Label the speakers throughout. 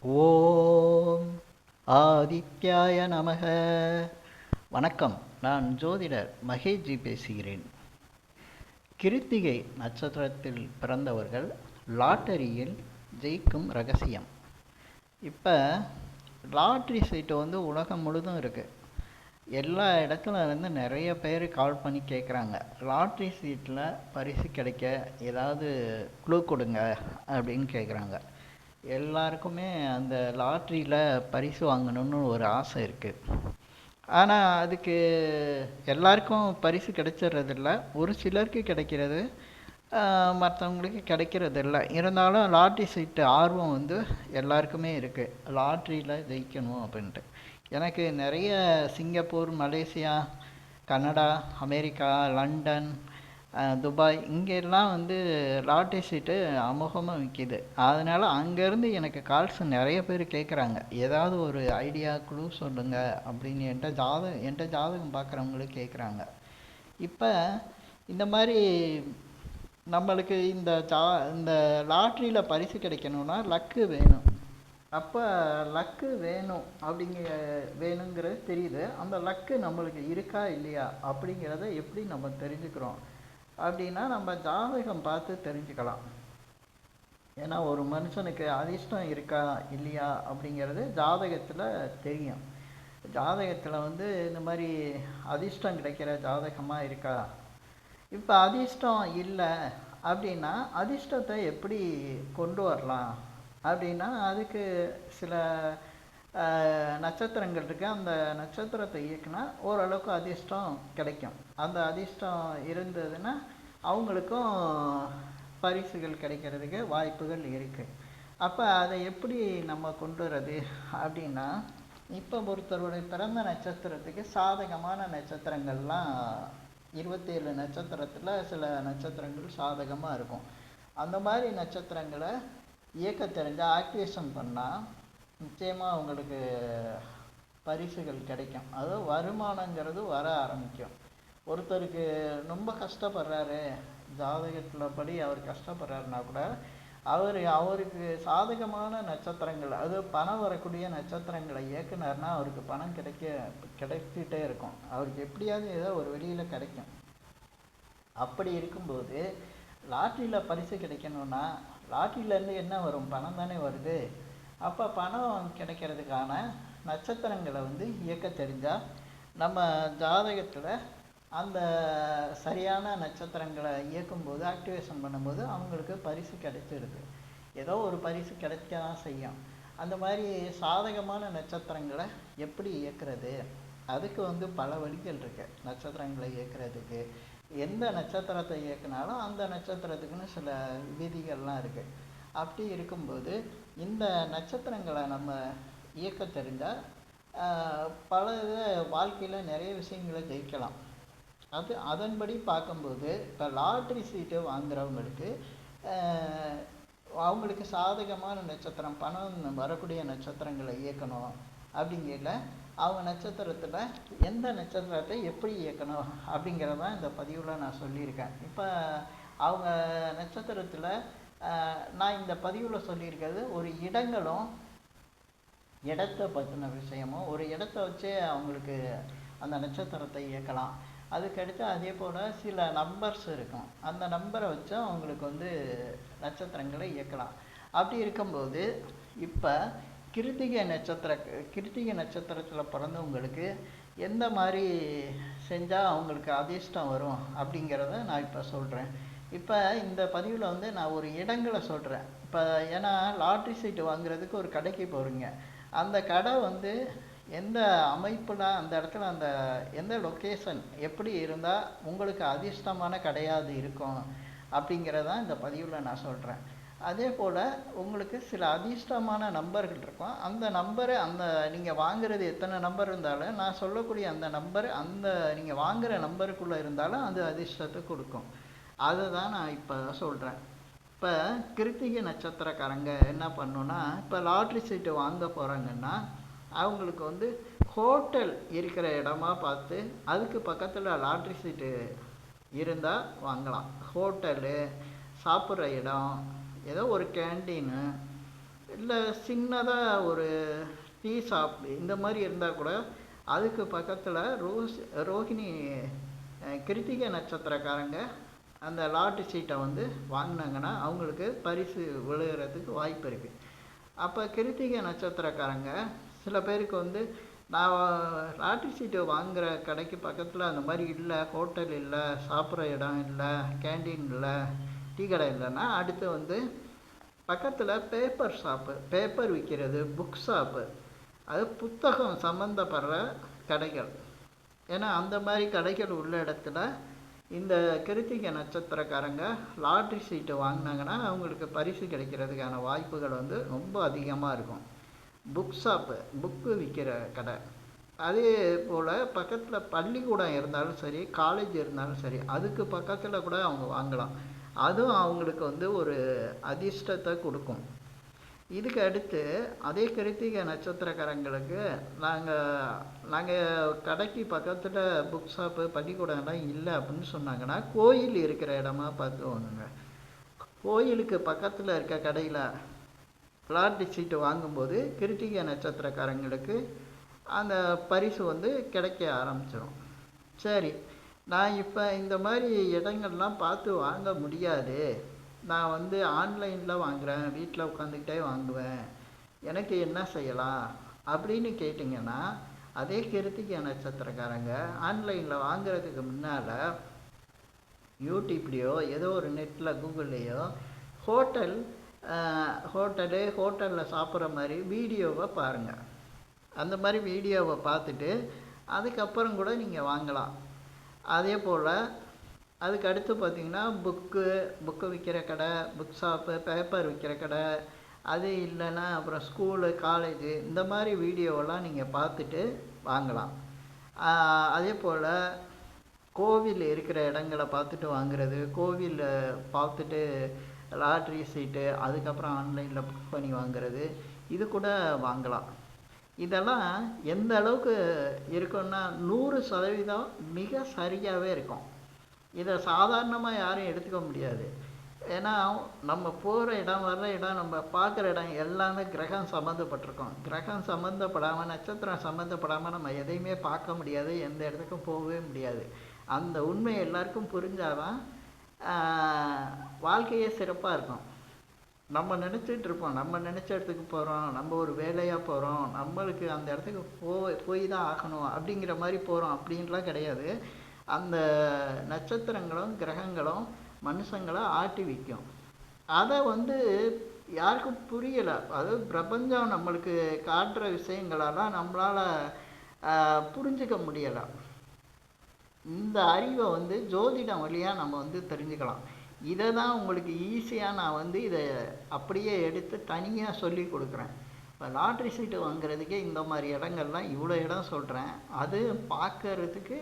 Speaker 1: ஓம் ஆதித்யாய நமக. வணக்கம். நான் ஜோதிடர் மகேஷ்ஜி பேசுகிறேன். கிருத்திகை நட்சத்திரத்தில் பிறந்தவர்கள் லாட்டரியில் ஜெயிக்கும் ரகசியம். இப்போ லாட்ரி சீட்டு வந்து உலகம் முழுதும் இருக்குது எல்லா இடத்துல இருந்து நிறைய பேர் கால் பண்ணி கேட்குறாங்க லாட்ரி சீட்டில் பரிசு கிடைக்க ஏதாவது குழு கொடுங்க அப்படின்னு கேட்குறாங்க எல்லாருக்குமே அந்த லாட்ரியில் பரிசு வாங்கணும்னு ஒரு ஆசை இருக்குது ஆனால் அதுக்கு எல்லாருக்கும் பரிசு கிடைச்சிடுறதில்ல ஒரு சிலருக்கு கிடைக்கிறது மற்றவங்களுக்கு கிடைக்கிறதில்ல. இருந்தாலும் லாட்ரி சீட்டு ஆர்வம் வந்து எல்லாருக்குமே இருக்குது லாட்ரியில் ஜெயிக்கணும் அப்படின்ட்டு. எனக்கு நிறைய Singapore Malaysia Canada America London Dubai இங்கெல்லாம் வந்து லாட்டரி சீட்டு அமோகமாக விற்கிது அதனால் அங்கேருந்து எனக்கு கால்ஸ் நிறைய பேர் கேட்குறாங்க ஏதாவது ஒரு ஐடியா குழு சொல்லுங்கள் அப்படின்னு என்கிட்ட ஜாதகம் என்கிட்ட ஜாதகம் பார்க்குறவங்களும் கேட்குறாங்க இப்போ இந்த மாதிரி நம்மளுக்கு இந்த ஜா இந்த லாட்ரியில் பரிசு கிடைக்கணும்னா லக்கு வேணும். அப்போ லக்கு வேணும் அப்படிங்கிற வேணுங்கிறது தெரியுது. அந்த லக்கு நம்மளுக்கு இருக்கா இல்லையா அப்படிங்கிறத எப்படி நம்ம தெரிஞ்சுக்கிறோம்? அப்படின்னா நம்ம ஜாதகம் பார்த்து தெரிஞ்சுக்கலாம். ஏன்னா ஒரு மனுஷனுக்கு அதிர்ஷ்டம் இருக்கா இல்லையா அப்படிங்கிறது ஜாதகத்தில் தெரியும். ஜாதகத்தில் வந்து இந்த மாதிரி அதிர்ஷ்டம் கிடைக்கிற ஜாதகமாக இருக்கா? இப்போ அதிர்ஷ்டம் இல்லை அப்படின்னா அதிர்ஷ்டத்தை எப்படி கொண்டு வரலாம்? அப்படின்னா அதுக்கு சில நட்சத்திரங்கள் இருக்குது அந்த நட்சத்திரத்தை இயக்குனா ஓரளவுக்கு அதிர்ஷ்டம் கிடைக்கும். அந்த அதிர்ஷ்டம் இருந்ததுன்னா அவங்களுக்கும் பரிசுகள் கிடைக்கிறதுக்கு வாய்ப்புகள் இருக்குது அப்போ அதை எப்படி நம்ம கொண்டு வர்றது அப்படின்னா இப்போ ஒருத்தருடைய பிறந்த நட்சத்திரத்துக்கு சாதகமான நட்சத்திரங்கள்லாம் இருபத்தேழு நட்சத்திரத்தில் சில நட்சத்திரங்கள் சாதகமாக இருக்கும். அந்த மாதிரி நட்சத்திரங்களை இயக்க தெரிஞ்ச ஆக்டிவேஷன் பண்ணால் நிச்சயமாக அவங்களுக்கு பரிசுகள் கிடைக்கும். அதாவது வருமானங்கிறது வர ஆரம்பிக்கும். ஒருத்தருக்கு ரொம்ப கஷ்டப்படுறாரு ஜாதகத்தில் படி அவர் கஷ்டப்படுறாருனா கூட அவர் அவருக்கு சாதகமான நட்சத்திரங்கள் அது பணம் வரக்கூடிய நட்சத்திரங்களை இயக்குனார்னா அவருக்கு பணம் கிடைக்க கிடைச்சிட்டே இருக்கும். அவருக்கு எப்படியாவது ஏதோ ஒரு வெளியில் கிடைக்கும். அப்படி இருக்கும்போது லாட்ரியில் பரிசு கிடைக்கணும்னா லாட்ரியிலேருந்து என்ன வரும்? பணம் தானே வருது. அப்போ பணம் கிடைக்கிறதுக்கான நட்சத்திரங்களை வந்து இயக்க தெரிஞ்சால் நம்ம ஜாதகத்தில் அந்த சரியான நட்சத்திரங்களை இயக்கும்போது ஆக்டிவேஷன் பண்ணும்போது அவங்களுக்கு பரிசு கிடைச்சிருது. ஏதோ ஒரு பரிசு கிடைக்க தான் செய்யும். அந்த மாதிரி சாதகமான நட்சத்திரங்களை எப்படி இயக்குறது? அதுக்கு வந்து பல வழிகள் இருக்குது நட்சத்திரங்களை இயக்குறதுக்கு. எந்த நட்சத்திரத்தை இயக்குனாலும் அந்த நட்சத்திரத்துக்குன்னு சில விதிகள்லாம் இருக்குது அப்படி இருக்கும்போது இந்த நட்சத்திரங்களை நம்ம இயக்க தெரிஞ்சால் பல வாழ்க்கையில் நிறைய விஷயங்களை ஜெயிக்கலாம். அது அதன்படி பார்க்கும்போது இப்போ லாட்ரி சீட்டு வாங்குறவங்களுக்கு அவங்களுக்கு சாதகமான நட்சத்திரம் பணம் வரக்கூடிய நட்சத்திரங்களை இயக்கணும் அப்படிங்கிறத அவங்க நட்சத்திரத்தில் எந்த நட்சத்திரத்தை எப்படி இயக்கணும் அப்படிங்கிறதான் இந்த பதிவில் நான் சொல்லியிருக்கேன். இப்போ அவங்க நட்சத்திரத்தில் நான் இந்த பதிவில் சொல்லியிருக்கிறது ஒரு இடங்களும் இடத்த பற்றின விஷயமும். ஒரு இடத்த வச்சே அவங்களுக்கு அந்த நட்சத்திரத்தை இயக்கலாம். அதுக்கடுத்து அதே போல் சில நம்பர்ஸ் இருக்கும். அந்த நம்பரை வச்சு அவங்களுக்கு வந்து நட்சத்திரங்களை இயக்கலாம். அப்படி இருக்கும்போது இப்போ கிருத்திகை நட்சத்திர கிருத்திகை நட்சத்திரத்தில் பிறந்தவங்களுக்கு எந்த மாதிரி செஞ்சால் அவங்களுக்கு அதிர்ஷ்டம் வரும் அப்படிங்கிறத நான் இப்போ சொல்கிறேன் இப்போ இந்த பதிவில் வந்து நான் ஒரு இடங்களை சொல்கிறேன் இப்போ ஏன்னா லாட்ரி சீட்டு வாங்குறதுக்கு ஒரு கடைக்கு போகிறீங்க அந்த கடை வந்து எந்த அமைப்பில் அந்த இடத்துல அந்த எந்த லொக்கேஷன் எப்படி இருந்தால் உங்களுக்கு அதிர்ஷ்டமான கடையாது இருக்கும் அப்படிங்கிறதான் இந்த பதிவில் நான் சொல்கிறேன் அதே போல் உங்களுக்கு சில அதிர்ஷ்டமான நம்பர்கள் இருக்கும். அந்த நம்பரு அந்த நீங்கள் வாங்குறது எத்தனை நம்பர் இருந்தாலும் நான் சொல்லக்கூடிய அந்த நம்பர் அந்த நீங்கள் வாங்குகிற நம்பருக்குள்ளே இருந்தாலும் அது அதிர்ஷ்டத்தை கொடுக்கும். அதை தான் நான் இப்போ சொல்கிறேன் இப்போ கிருத்திகை நட்சத்திரக்காரங்க என்ன பண்ணுன்னா இப்போ லாட்ரி சீட்டு வாங்க போகிறாங்கன்னா அவங்களுக்கு வந்து ஹோட்டல் இருக்கிற இடமா பார்த்து அதுக்கு பக்கத்தில் லாட்ரி சீட்டு இருந்தால் வாங்கலாம். ஹோட்டலு சாப்பிட்ற இடம் ஏதோ ஒரு கேண்டீனு இல்லை சின்னதாக ஒரு டீ ஷாப் இந்த மாதிரி இருந்தால் கூட அதுக்கு பக்கத்தில் ரோஸ் ரோஹிணி கிருத்திகை நட்சத்திரக்காரங்க அந்த லாட்டு சீட்டை வந்து வாங்கினாங்கன்னா அவங்களுக்கு பரிசு விழுகிறதுக்கு வாய்ப்பு இருக்குது அப்போ கிருத்திகை நட்சத்திரக்காரங்க சில பேருக்கு வந்து நான் லாட்ரி சீட்டு வாங்குகிற கடைக்கு பக்கத்தில் அந்த மாதிரி இல்லை ஹோட்டல் இல்லை சாப்பிட்ற இடம் இல்லை கேண்டீன் இல்லை டீ கடை இல்லைன்னா அடுத்து வந்து பக்கத்தில் பேப்பர் ஷாப்பு பேப்பர் விற்கிறது புக் ஷாப்பு அது புத்தகம் சம்மந்தப்படுற கடைகள். ஏன்னா அந்த மாதிரி கடைகள் உள்ள இடத்துல இந்த கிருத்திகை நட்சத்திரக்காரங்க லாட்ரி சீட்டு வாங்கினாங்கன்னா அவங்களுக்கு பரிசு கிடைக்கிறதுக்கான வாய்ப்புகள் வந்து ரொம்ப அதிகமாக இருக்கும். புக் ஷாப்பு புக்கு விற்கிற கடை. அதே போல் பக்கத்தில் பள்ளிக்கூடம் இருந்தாலும் சரி காலேஜ் இருந்தாலும் சரி அதுக்கு பக்கத்தில் கூட அவங்க வாங்கலாம். அதுவும் அவங்களுக்கு வந்து ஒரு அதிர்ஷ்டத்தை கொடுக்கும். இதுக்கு அடுத்து அதே கிருத்திகை நட்சத்திரக்காரங்களுக்கு நாங்கள் நாங்கள் கடைக்கு பக்கத்தில் புக் ஷாப்பு பள்ளிக்கூடம்லாம் இல்லை அப்படின்னு சொன்னாங்கன்னா கோயில் இருக்கிற இடமா பார்த்து வாங்குங்க கோயிலுக்கு பக்கத்தில் இருக்க கடையில் லாட்ரி சீட்டு வாங்கும்போது கிருத்திகை நட்சத்திரக்காரங்களுக்கு அந்த பரிசு வந்து கிடைக்க ஆரம்பிச்சிடும் சரி நான் இப்போ இந்த மாதிரி இடங்கள்லாம் பார்த்து வாங்க முடியாது. நான் வந்து ஆன்லைனில் வாங்குகிறேன் வீட்டில் உட்காந்துக்கிட்டே வாங்குவேன். எனக்கு என்ன செய்யலாம்? அப்படின்னு கேட்டிங்கன்னா அதே கிருத்திகை நட்சத்திரக்காரங்க ஆன்லைனில் வாங்குறதுக்கு முன்னால் யூடியூப்லேயோ ஏதோ ஒரு நெட்டில் கூகுள்லேயோ ஹோட்டல் ஹோட்டலு ஹோட்டலில் சாப்பிட்ற மாதிரி வீடியோவை பாருங்கள் அந்த மாதிரி வீடியோவை பார்த்துட்டு அதுக்கப்புறம் கூட நீங்கள் வாங்கலாம். அதே போல் அதுக்கு அடுத்து பார்த்தீங்கன்னா புக்கு புக்கு விற்கிற கடை புக் ஷாப்பு பேப்பர் விற்கிற கடை அது இல்லைன்னா அப்புறம் ஸ்கூலு காலேஜு இந்த மாதிரி வீடியோவெல்லாம் நீங்கள் பார்த்துட்டு வாங்கலாம். அதே போல் கோவில் இருக்கிற இடங்களை பார்த்துட்டு வாங்குறது கோவில் பார்த்துட்டு லாட்ரி சீட்டு அதுக்கப்புறம் ஆன்லைனில் புக் பண்ணி வாங்குறது இது கூட வாங்கலாம். இதெல்லாம் எந்த அளவுக்கு இருக்குன்னா நூறு சதவீதம் மிக சரியாகவே இருக்கும். இதை சாதாரணமாக யாரும் எடுத்துக்க முடியாது. ஏன்னா நம்ம போகிற இடம் வர்ற இடம் நம்ம பார்க்குற இடம் எல்லாமே கிரகம் சம்மந்தப்பட்டிருக்கோம் கிரகம் சம்மந்தப்படாமல் நட்சத்திரம் சம்மந்தப்படாமல் நம்ம எதையுமே பார்க்க முடியாது எந்த இடத்துக்கும் போகவே முடியாது. அந்த உண்மை எல்லாருக்கும் புரிஞ்சாதான் வாழ்க்கையே சிறப்பாக இருக்கும். நம்ம நினச்சிட்டு இருப்போம். நம்ம நினச்ச இடத்துக்கு போகிறோம் நம்ம ஒரு வேலையாக போகிறோம் நம்மளுக்கு அந்த இடத்துக்கு போய் போய் தான் ஆகணும் அப்படிங்கிற மாதிரி போகிறோம் அப்படின்லாம் கிடையாது. அந்த நட்சத்திரங்களும் கிரகங்களும் மனுஷங்களை ஆட்டி விற்கும் அதை வந்து யாருக்கும் புரியலை. அதாவது பிரபஞ்சம் நம்மளுக்கு காட்டுற விஷயங்களெல்லாம் நம்மளால் புரிஞ்சுக்க முடியலை. இந்த அறிவை வந்து ஜோதிடம் வழியாக நம்ம வந்து தெரிஞ்சுக்கலாம். இதை தான் உங்களுக்கு ஈஸியாக நான் வந்து இதை அப்படியே எடுத்து தனியாக சொல்லி கொடுக்குறேன். இப்போ லாட்ரி சீட்டு வாங்குறதுக்கே இந்த மாதிரி இடங்கள்லாம் இவ்வளோ இடம் சொல்கிறேன் அது பார்க்கறதுக்கு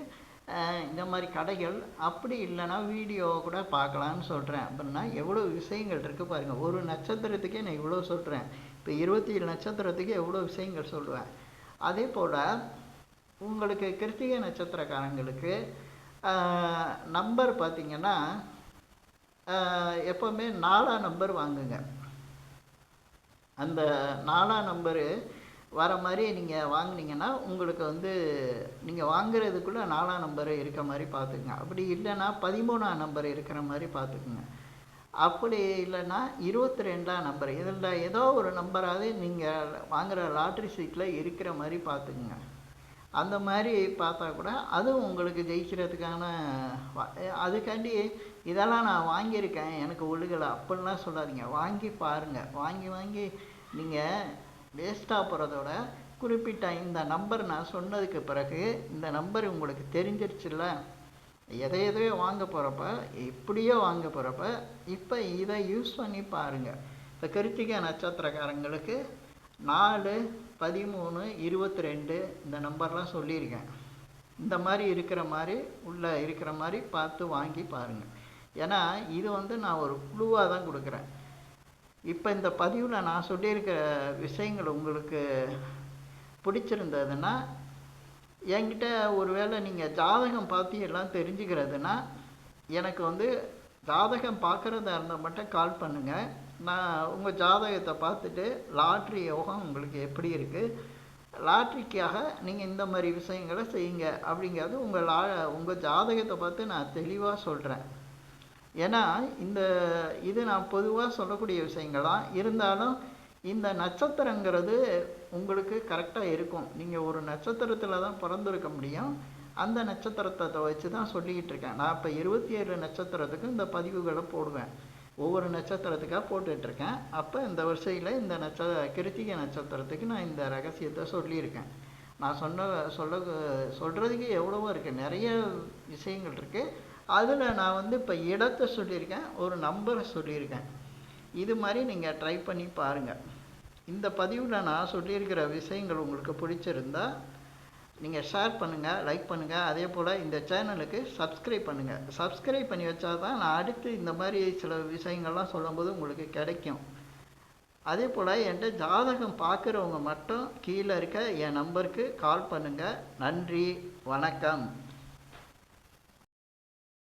Speaker 1: இந்த மாதிரி கடைகள் அப்படி இல்லைன்னா வீடியோ கூட பார்க்கலான்னு சொல்கிறேன் அப்படின்னா எவ்வளோ விஷயங்கள் இருக்குது பாருங்கள் ஒரு நட்சத்திரத்துக்கே நான் இவ்வளோ சொல்கிறேன் இப்போ இருபத்தி ஏழு நட்சத்திரத்துக்கு எவ்வளோ விஷயங்கள் சொல்லுவேன் அதே போல் உங்களுக்கு கிருத்திகை நட்சத்திரக்காரங்களுக்கு நம்பர் பார்த்தீங்கன்னா எப்போவுமே நாலாம் நம்பர் வாங்குங்க. அந்த நாலாம் நம்பரு வர மாதிரி நீங்கள் வாங்கினீங்கன்னா உங்களுக்கு வந்து நீங்கள் வாங்குறதுக்குள்ளே நாலாம் நம்பர் இருக்க மாதிரி பார்த்துக்குங்க. அப்படி இல்லைன்னா பதிமூணாம் நம்பர் இருக்கிற மாதிரி பார்த்துக்குங்க. அப்படி இல்லைன்னா இருபத்தி ரெண்டாம் நம்பர். இதில் ஏதோ ஒரு நம்பராவது நீங்கள் வாங்குகிற லாட்ரி சீட்டில் இருக்கிற மாதிரி பார்த்துக்குங்க. அந்த மாதிரி பார்த்தா கூட அதுவும் உங்களுக்கு ஜெயிக்கிறதுக்கான அதுக்காண்டி இதெல்லாம் நான் வாங்கியிருக்கேன். எனக்கு ஒழுகலை. அப்படிலாம் சொல்லாதீங்க. வாங்கி பாருங்கள் வாங்கி வாங்கி நீங்கள் வேஸ்ட்டாக போகிறதோட குறிப்பிட்ட இந்த நம்பர் நான் சொன்னதுக்கு பிறகு இந்த நம்பர் உங்களுக்கு தெரிஞ்சிருச்சுல்ல? எதை எதையோ வாங்க போகிறப்ப எப்படியோ வாங்க போகிறப்ப இப்போ இதை யூஸ் பண்ணி பாருங்கள் இப்போ கிருத்திகை நட்சத்திரக்காரங்களுக்கு நாலு பதிமூணு இருபத்தி ரெண்டு இந்த நம்பர்லாம் சொல்லியிருக்கேன். இந்த மாதிரி இருக்கிற மாதிரி உள்ளே இருக்கிற மாதிரி பார்த்து வாங்கி பாருங்கள் ஏன்னா இது வந்து நான் ஒரு குழுவாக தான் கொடுக்குறேன். இப்போ இந்த பதிவில் நான் சொல்லியிருக்கிற விஷயங்கள் உங்களுக்கு பிடிச்சிருந்ததுன்னா என்கிட்ட ஒருவேளை நீங்கள் ஜாதகம் பார்த்து எல்லாம் தெரிஞ்சுக்கிறதுனா எனக்கு வந்து ஜாதகம் பார்க்குறதா இருந்தால் மட்டும் கால் பண்ணுங்கள் நான் உங்கள் ஜாதகத்தை பார்த்துட்டு லாட்ரி யோகம் உங்களுக்கு எப்படி இருக்குது லாட்ரிக்காக நீங்கள் இந்த மாதிரி விஷயங்களை செய்யுங்க அப்படிங்கிறது உங்கள் லா உங்கள் ஜாதகத்தை பார்த்து நான் தெளிவாக சொல்கிறேன் ஏன்னா இந்த இது நான் பொதுவாக சொல்லக்கூடிய விஷயங்களாம் இருந்தாலும் இந்த நட்சத்திரங்கிறது உங்களுக்கு கரெக்டாக இருக்கும். நீங்கள் ஒரு நட்சத்திரத்தில் தான் பிறந்திருக்க முடியும். அந்த நட்சத்திரத்தை வச்சு தான் சொல்லிக்கிட்டு இருக்கேன். நான் இப்போ இருபத்தி ஏழு நட்சத்திரத்துக்கு இந்த பதிவுகளை போடுவேன். ஒவ்வொரு நட்சத்திரத்துக்காக போட்டுட்ருக்கேன் அப்போ இந்த வரிசையில் இந்த நட்ச கிருத்திகை நட்சத்திரத்துக்கு நான் இந்த ரகசியத்தை சொல்லியிருக்கேன். நான் சொன்ன சொல்ல சொல்கிறதுக்கு எவ்வளவோ இருக்குது நிறைய விஷயங்கள் இருக்குது அதில் நான் வந்து இப்போ இடத்தை சொல்லியிருக்கேன் ஒரு நம்பரை சொல்லியிருக்கேன். இது மாதிரி நீங்கள் ட்ரை பண்ணி பாருங்கள் இந்த பதிவில் நான் சொல்லியிருக்கிற விஷயங்கள் உங்களுக்கு பிடிச்சிருந்தா நீங்கள் ஷேர் பண்ணுங்கள் லைக் பண்ணுங்கள் அதே போல் இந்த சேனலுக்கு சப்ஸ்கிரைப் பண்ணுங்கள் சப்ஸ்கிரைப் பண்ணி வச்சா தான் நான் அடுத்து இந்த மாதிரி சில விஷயங்கள்லாம் சொல்லும்போது உங்களுக்கு கிடைக்கும். அதே போல் என்கிட்ட ஜாதகம் பார்க்குறவங்க மட்டும் கீழே இருக்க என் நம்பருக்கு கால் பண்ணுங்கள் நன்றி வணக்கம்.